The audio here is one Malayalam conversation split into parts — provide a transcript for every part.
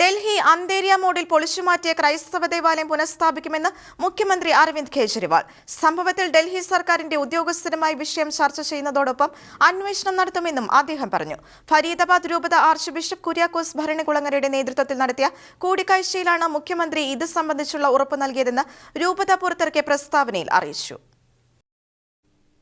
ഡൽഹി അന്തേരിയ മോഡിൽ പൊളിച്ചുമാറ്റിയ ക്രൈസ്തവ ദേവാലയം പുനഃസ്ഥാപിക്കുമെന്ന് മുഖ്യമന്ത്രി അരവിന്ദ് കെജ്രിവാൾ. സംഭവത്തിൽ ഡൽഹി സർക്കാരിന്റെ ഉദ്യോഗസ്ഥരുമായി വിഷയം ചർച്ച ചെയ്യുന്നതോടൊപ്പം അന്വേഷണം നടത്തുമെന്നും അദ്ദേഹം പറഞ്ഞു. ഫരീദാബാദ് രൂപത ആർച്ച് ബിഷപ്പ് കുര്യാക്കോസ് ഭരണകുളങ്ങരയുടെ നേതൃത്വത്തിൽ നടത്തിയ കൂടിക്കാഴ്ചയിലാണ് മുഖ്യമന്ത്രി ഇത് സംബന്ധിച്ചുള്ള ഉറപ്പ് നൽകിയതെന്ന് രൂപത പുറത്തിറക്കിയ പ്രസ്താവനയിൽ അറിയിച്ചു.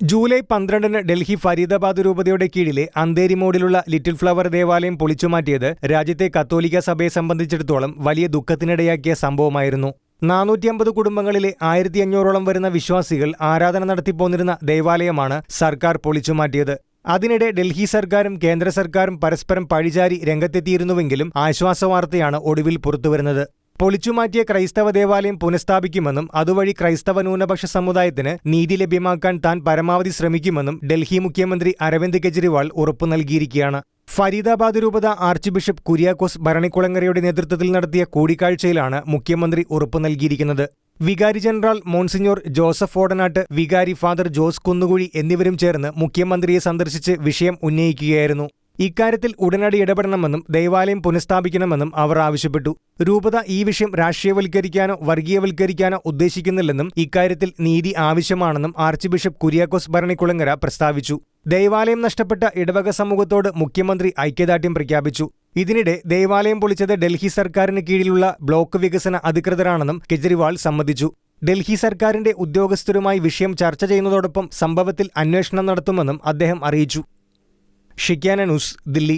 ജൂലൈ പന്ത്രണ്ടിന് ഡൽഹി ഫരീദാബാദ് രൂപതയുടെ കീഴിലെ അന്തേരി മോഡിലുള്ള ലിറ്റിൽ ഫ്ലവർ ദേവാലയം പൊളിച്ചുമാറ്റിയത് രാജ്യത്തെ കത്തോലിക്ക സഭയെ സംബന്ധിച്ചിടത്തോളം വലിയ ദുഃഖത്തിനിടയാക്കിയ സംഭവമായിരുന്നു. നാനൂറ്റിയമ്പത് കുടുംബങ്ങളിലെ ആയിരത്തി അഞ്ഞൂറോളം വരുന്ന വിശ്വാസികൾ ആരാധന നടത്തിപ്പോന്നിരുന്ന ദേവാലയമാണ് സർക്കാർ പൊളിച്ചുമാറ്റിയത് അതിനിടെ ഡൽഹി സർക്കാരും കേന്ദ്ര സർക്കാരും പരസ്പരം പഴിചാരി രംഗത്തെത്തിയിരുന്നുവെങ്കിലും ആശ്വാസവാർത്തയാണ് ഒടുവിൽ പുറത്തുവരുന്നത്. പൊളിച്ചുമാറ്റിയ ക്രൈസ്തവ ദേവാലയം പുനഃസ്ഥാപിക്കുമെന്നും അതുവഴി ക്രൈസ്തവ ന്യൂനപക്ഷ സമുദായത്തിന് നീതി ലഭ്യമാക്കാൻ താൻ പരമാവധി ശ്രമിക്കുമെന്നും ഡൽഹി മുഖ്യമന്ത്രി അരവിന്ദ് കെജ്രിവാൾ ഉറപ്പു നൽകിയിരിക്കുകയാണ്. ഫരീദാബാദ് രൂപത ആർച്ച് ബിഷപ്പ് കുര്യാക്കോസ് ഭരണിക്കുളങ്ങരയുടെ നേതൃത്വത്തിൽ നടത്തിയ കൂടിക്കാഴ്ചയിലാണ് മുഖ്യമന്ത്രി ഉറപ്പു നൽകിയിരിക്കുന്നത്. വികാരി ജനറൽ മോൺസിഞ്ഞോർ ജോസഫ് ഓടനാട്ട് വികാരി ഫാദർ ജോസ് കുന്നുകുഴി എന്നിവരും ചേർന്ന് മുഖ്യമന്ത്രിയെ സന്ദർശിച്ച് വിഷയം ഉന്നയിക്കുകയായിരുന്നു. ഇക്കാര്യത്തിൽ ഉടനടി ഇടപെടണമെന്നും ദേവാലയം പുനഃസ്ഥാപിക്കണമെന്നും അവർ ആവശ്യപ്പെട്ടു. രൂപത ഈ വിഷയം രാഷ്ട്രീയവൽക്കരിക്കാനോ വർഗീയവൽക്കരിക്കാനോ ഉദ്ദേശിക്കുന്നില്ലെന്നും ഇക്കാര്യത്തിൽ നീതി ആവശ്യമാണെന്നും ആർച്ച് ബിഷപ്പ് കുര്യാക്കോസ് ഭരണിക്കുളങ്ങര പ്രസ്താവിച്ചു. ദേവാലയം നഷ്ടപ്പെട്ട ഇടവക സമൂഹത്തോട് മുഖ്യമന്ത്രി ഐക്യദാർഢ്യം പ്രഖ്യാപിച്ചു. ഇതിനിടെ ദേവാലയം പൊളിച്ചത് ഡൽഹി സർക്കാരിന് കീഴിലുള്ള ബ്ലോക്ക് വികസന അധികൃതരാണെന്നും കെജ്രിവാൾ സമ്മതിച്ചു. ഡൽഹി സർക്കാരിന്റെ ഉദ്യോഗസ്ഥരുമായി വിഷയം ചർച്ച ചെയ്യുന്നതോടൊപ്പം സംഭവത്തിൽ അന്വേഷണം നടത്തുമെന്നും അദ്ദേഹം അറിയിച്ചു. ഷിക്യാന ന്യൂസ് ദില്ലി